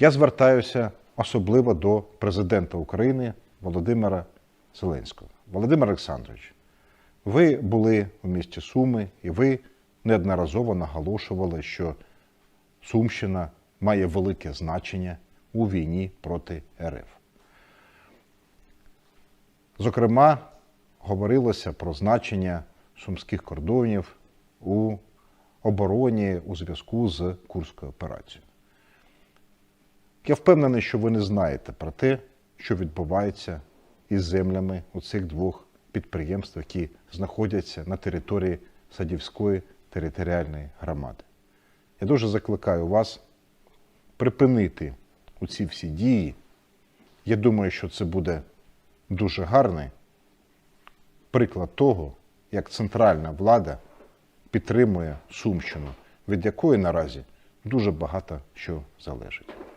Я звертаюся особливо до президента України Володимира Зеленського. Володимир Олександрович, ви були у місті Суми і ви неодноразово наголошували, що Сумщина має велике значення у війні проти РФ. Зокрема, говорилося про значення сумських кордонів у обороні у зв'язку з Курською операцією. Я впевнений, що ви не знаєте про те, що відбувається із землями у цих двох підприємств, які знаходяться на території Садівської територіальної громади. Я дуже закликаю вас припинити ці всі дії. Я думаю, що це буде дуже гарний приклад того, як центральна влада підтримує Сумщину, від якої наразі дуже багато що залежить.